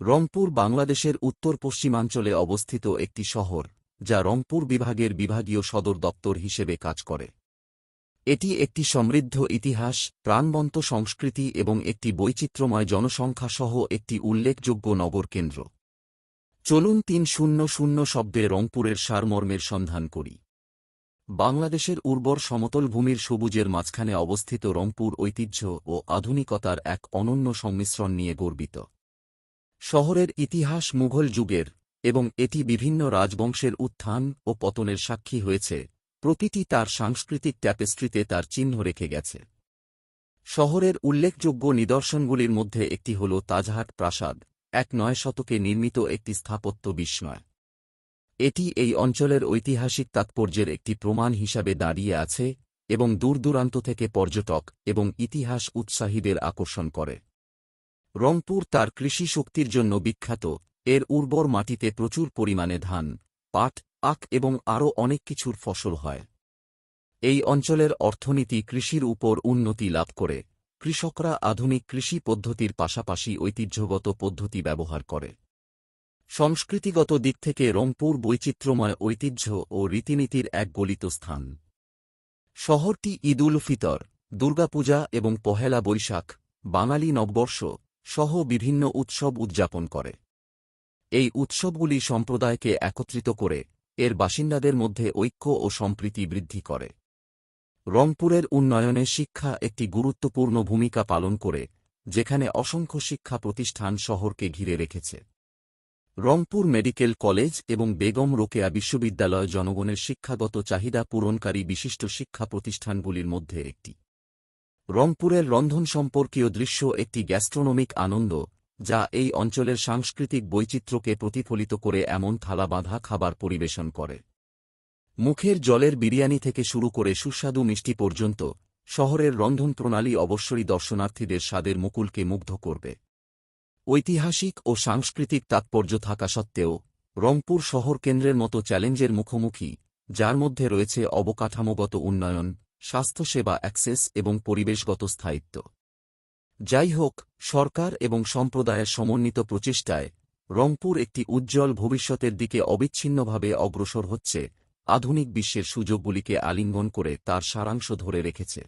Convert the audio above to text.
রংপুর বাংলাদেশের উত্তর পশ্চিমাঞ্চলে অবস্থিত একটি শহর, যা রংপুর বিভাগের বিভাগীয় সদর দপ্তর হিসেবে কাজ করে। এটি একটি সমৃদ্ধ ইতিহাস, প্রাণবন্ত সংস্কৃতি এবং একটি বৈচিত্র্যময় জনসংখ্যা সহ একটি উল্লেখযোগ্য নগর কেন্দ্র চলুন তিন শূন্য শূন্য শব্দে রংপুরের সারমর্মের সন্ধান করি। বাংলাদেশের উর্বর সমতল ভূমির সবুজের মাঝখানে অবস্থিত রংপুর ঐতিহ্য ও আধুনিকতার এক অনন্য সংমিশ্রণ নিয়ে গর্বিত। শহরের ইতিহাস মুঘল যুগের, এবং এটি বিভিন্ন রাজবংশের উত্থান ও পতনের সাক্ষী হয়েছে, প্রতিটি তার সাংস্কৃতিক ট্যাপেস্ট্রিতে তার চিহ্ন রেখে গেছে। শহরের উল্লেখযোগ্য নিদর্শনগুলির মধ্যে একটি হল তাজহাট প্রাসাদ, এক নয় শতকে নির্মিত একটি স্থাপত্য বিস্ময়। এটি এই অঞ্চলের ঐতিহাসিক তাৎপর্যের একটি প্রমাণ হিসাবে দাঁড়িয়ে আছে, এবং দূরদূরান্ত থেকে পর্যটক এবং ইতিহাস উৎসাহীদের আকর্ষণ করে। রংপুর তার কৃষি শক্তির জন্য বিখ্যাত। এর উর্বর মাটিতে প্রচুর পরিমাণে ধান, পাট, আখ এবং আরও অনেক কিছুর ফসল হয়। এই অঞ্চলের অর্থনীতি কৃষির উপর উন্নতি লাভ করে। কৃষকরা আধুনিক কৃষি পদ্ধতির পাশাপাশি ঐতিহ্যগত পদ্ধতি ব্যবহার করে। সংস্কৃতিগত দিক থেকে রংপুর বৈচিত্র্যময় ঐতিহ্য ও রীতিনীতির এক গলিত স্থান। শহরটি ঈদুল ফিতর, দুর্গাপূজা এবং পহেলা বৈশাখ, বাঙালি নববর্ষ সহ বিভিন্ন উৎসব উদযাপন করে। এই উৎসবগুলি সম্প্রদায়কে একত্রিত করে এর বাসিন্দাদের মধ্যে ঐক্য ও সম্প্রীতি বৃদ্ধি করে। রংপুরের উন্নয়নে শিক্ষা একটি গুরুত্বপূর্ণ ভূমিকা পালন করে, যেখানে অসংখ্য শিক্ষা প্রতিষ্ঠান শহরকে ঘিরে রেখেছে। রংপুর মেডিকেল কলেজ এবং বেগম রোকেয়া বিশ্ববিদ্যালয় জনগণের শিক্ষাগত চাহিদা পূরণকারী বিশিষ্ট শিক্ষা প্রতিষ্ঠানগুলির মধ্যে একটি। রংপুরের রন্ধন সম্পর্কীয় দৃশ্য একটি গ্যাস্ট্রোনমিক আনন্দ, যা এই অঞ্চলের সাংস্কৃতিক বৈচিত্র্যকে প্রতিফলিত করে এমন থালাবাঁধা খাবার পরিবেশন করে। মুখের জলের বিরিয়ানি থেকে শুরু করে সুস্বাদু মিষ্টি পর্যন্ত, শহরের রন্ধন প্রণালী অবশ্যই দর্শনার্থীদের স্বাদের মুকুলকে মুগ্ধ করবে। ঐতিহাসিক ও সাংস্কৃতিক তাৎপর্য থাকা সত্ত্বেও, রংপুর শহর কেন্দ্রের মতো চ্যালেঞ্জের মুখোমুখি, যার মধ্যে রয়েছে অবকাঠামোগত উন্নয়ন স্বাস্থ্যসেবা অ্যাক্সেস এবং পরিবেশগত স্থায়িত্ব। যাই হোক সরকার এবং সম্প্রদায়ের সমন্বিত প্রচেষ্টায় রংপুর একটি উজ্জ্বল ভবিষ্যতের দিকে অবিচ্ছিন্নভাবে অগ্রসর হচ্ছে, আধুনিক বিশ্বের সুযোগগুলিকে আলিঙ্গন করে তার সারাংশ ধরে রেখেছে।